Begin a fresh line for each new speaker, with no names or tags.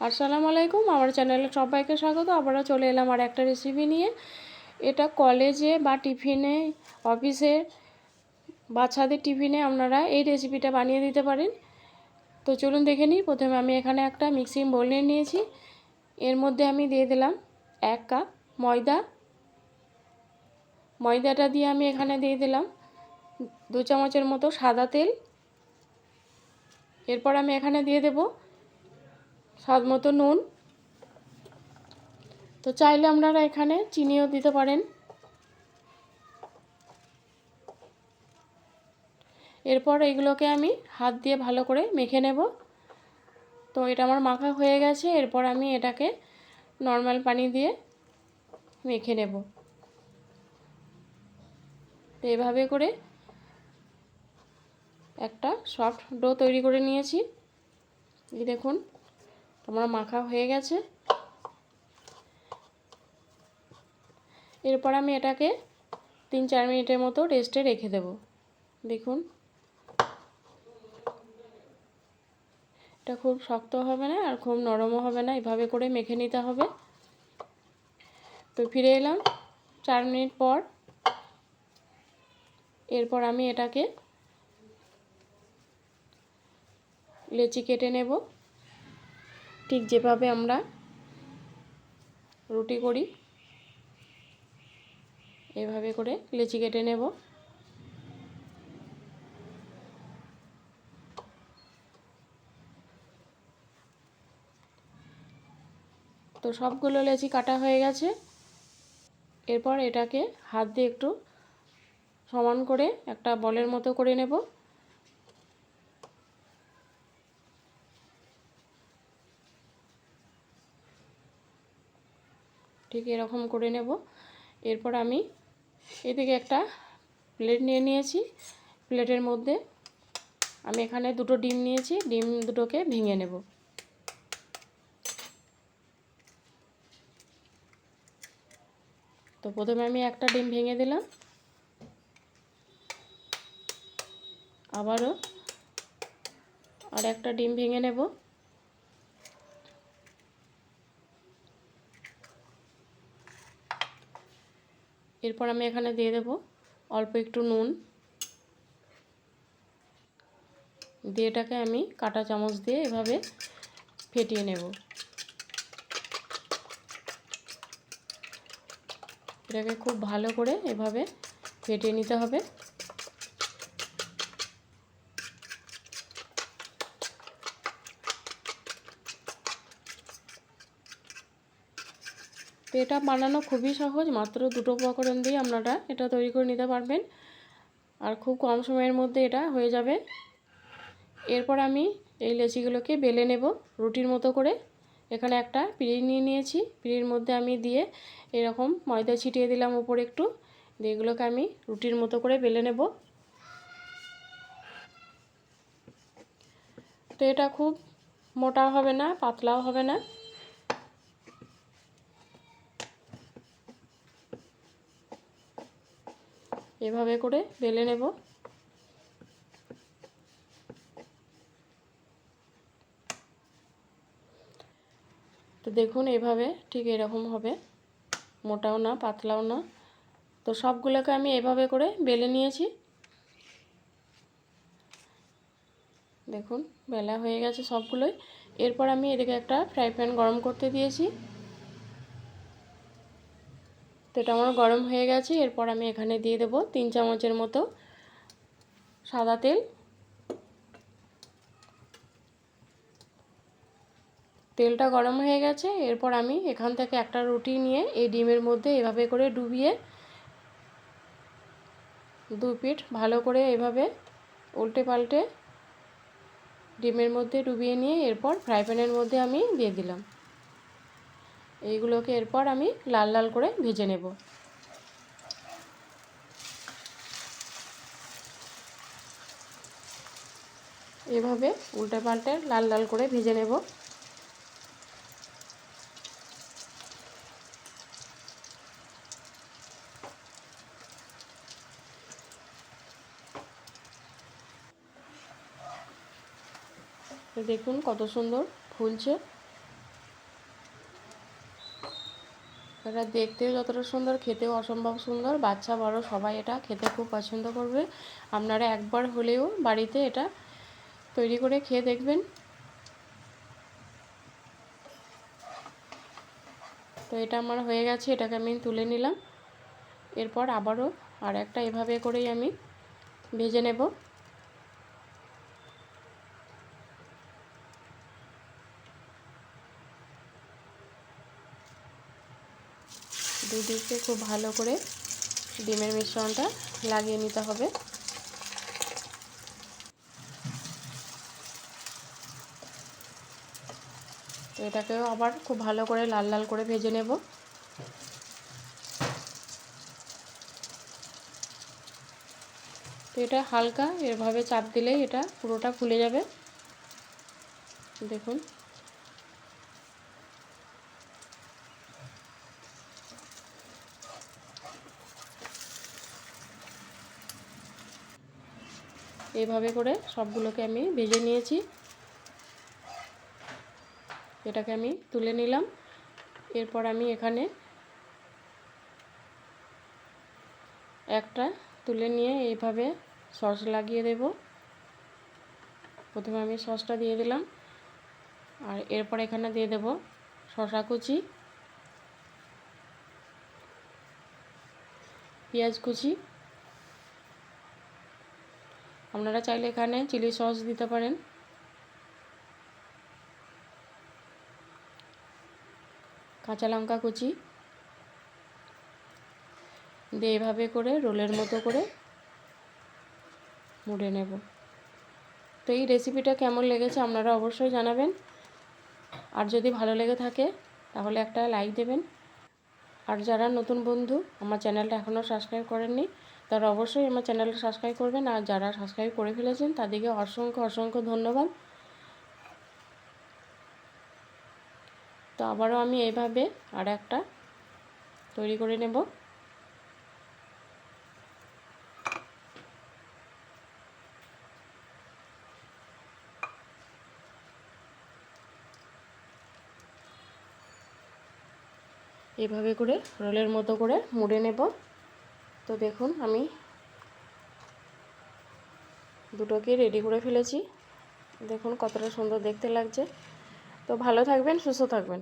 আসসালামু আলাইকুম, আমার চ্যানেলে সবাইকে স্বাগত। আবারও চলে এলাম আর একটা রেসিপি নিয়ে। এটা কলেজে বা টিফিনে অফিসে বাচ্চাদের টিফিনে আপনারা এই রেসিপিটা বানিয়ে দিতে পারেন। তো চলুন দেখে নিই। প্রথমে আমি এখানে একটা মিক্সিং বোল নিয়ে নিয়েছি। এর মধ্যে আমি দিয়ে দিলাম এক কাপ ময়দা। ময়দাটা দিয়ে আমি এখানে দিয়ে দিলাম দু চামচের মতো সাদা তেল। এরপর আমি এখানে দিয়ে দেবো স্বাদ মতো নুন। তো চাইলে আপনারা এখানে চিনিও দিতে পারেন। এরপর এগুলোকে আমি হাত দিয়ে ভালো করে মেখে নেব। তো এটা আমার মাখা হয়ে গেছে। এরপর আমি এটাকে নর্মাল পানি দিয়ে মেখে নেব। তো এভাবে করে একটা সফট ডো তৈরি করে নিয়েছি। দেখুন। আমার মাখা হয়ে গেছে। এরপর আমি এটাকে তিন চার মিনিটের মতো রেস্টে রেখে দেব। দেখুন। এটা খুব শক্ত হবে না আর খুব নরমও হবে না, এভাবে করে মেখে নিতে হবে। তো ফিরে এলাম চার মিনিট পর। এরপর আমি এটাকে লেচি কেটে নেব। ঠিক যেভাবে আমরা রুটি করি, এভাবে করে লেচি কেটে নেব। তো সবগুলো লেচি কাটা হয়ে গেছে। এরপর এটাকে হাত দিয়ে একটু সমান করে একটা বলের মতো করে নেব। ঠিক এরকম করে নেব। এরপর আমি এদিকে একটা প্লেট নিয়ে নিয়েছি। প্লেটের মধ্যে আমি এখানে দুটো ডিম নিয়েছি। ডিম দুটোকে ভেঙে নেব। তো প্রথমে আমি একটা ডিম ভেঙে দিলাম। আবারও আর একটা ডিম ভেঙে নেব। এরপর আমি এখানে দিয়ে দেব অল্প একটু নুন। দিয়ে এটাকে আমি কাটা চামচ দিয়ে এভাবে ফেটিয়ে নেব। এটাকে খুব ভালো করে এভাবে ফেটিয়ে নিতে হবে। তো এটা বানানো খুবই সহজ, মাত্র দুটো উপকরণ দিয়ে আপনারা এটা তৈরি করে নিতে পারবেন। আর খুব কম সময়ের মধ্যে এটা হয়ে যাবে। এরপর আমি এই লেচিগুলোকে বেলে নেব রুটির মতো করে। এখানে একটা পিড়ি নিয়ে নিয়েছি। পিড়ির মধ্যে আমি দিয়ে এরকম ময়দা ছিটিয়ে দিলাম উপরে একটু। দিয়ে এগুলোকে আমি রুটির মতো করে বেলে নেব। তো এটা খুব মোটাও হবে না, পাতলাও হবে না। এভাবে করে বেলে নেব। তো দেখুন এভাবে ঠিক এরকম হবে। মোটাও না, পাতলাও না। তো সবগুলোকে আমি এভাবে করে বেলে নিয়েছি। দেখুন, বেলা হয়ে গেছে সবগুলোই। এরপর আমি এদিকে একটা ফ্রাই প্যান গরম করতে দিয়েছি। তো এটা আমার গরম হয়ে গেছে, এরপর আমি এখানে দিয়ে দেব তিন চামচের মতো সাদা তেল। তেলটা গরম হয়ে গেছে, এরপর আমি এখান থেকে একটা রুটি নিয়ে এই ডিমের মধ্যে এভাবে করে ডুবিয়ে দু পিঠ ভালো করে এভাবে উল্টে পাল্টে ডিমের মধ্যে ডুবিয়ে নিয়ে এরপর ফ্রাই প্যানের মধ্যে আমি দিয়ে দিলাম। এইগুলোকে এরপর আমি লাল লাল করে ভেজে নেব। এভাবে উল্টে পাল্টে লাল লাল করে ভেজে নেব। দেখুন কত সুন্দর ফুলছে। এটা দেখতেও যতটা সুন্দর, খেতেও অসম্ভব সুন্দর। বাচ্চা, বড়, সবাই এটা খেতে খুব পছন্দ করবে। আপনারা একবার হলেও বাড়িতে এটা তৈরি করে খেয়ে দেখবেন। তো এটা আমার হয়ে গেছে, এটাকে আমি তুলে নিলাম। এরপর আবারও আর একটা এভাবে করেই আমি ভেজে নেব। দুদিকে খুব ভালো করে ডিমের মিশ্রণটা লাগিয়ে নিতে হবে। তো এটাকেও আবার খুব ভালো করে লাল লাল করে ভেজে নেব। তো এটা হালকা এভাবে চাপ দিলেই এটা পুরোটা ফুলে যাবে। দেখুন। এইভাবে করে সবগুলোকে আমি ভেজে নিয়েছি। এটাকে আমি তুলে নিলাম। এরপর আমি এখানে একটা তুলে নিয়ে এইভাবে সস লাগিয়ে দেব। প্রথমে আমি সসটা দিয়ে দিলাম। আর এরপর এখানে দিয়ে দেব শশা কুচি। পেঁয়াজ কুচি। আপনারা চাইলে এখানে চিলি সস দিতে পারেন। কাঁচা লঙ্কা কুচি। দিয়ে এভাবে করে রোলের মতো করে মুড়ে নেব। তো এই রেসিপিটা কেমন লেগেছে আপনারা অবশ্যই জানাবেন। আর যদি ভালো লেগে থাকে, তাহলে একটা লাইক দেবেন। আর যারা নতুন বন্ধু, আমার চ্যানেলটা এখনও সাবস্ক্রাইব করেননি তারা অবশ্যই আমার চ্যানেলটা সাবস্ক্রাইব করবেন আর যারা সাবস্ক্রাইব করে ফেলেছেন তাদেরকে অসংখ্য অসংখ্য ধন্যবাদ। তো আবারও আমি এইভাবে আর একটা তৈরি করে নেব। এভাবে করে রোলের মতো করে মুড়ে নেব। তো দেখুন, আমি দুটোকে রেডি করে ফেলেছি। দেখুন কতটা সুন্দর দেখতে লাগছে। তো ভালো থাকবেন, সুস্থ থাকবেন।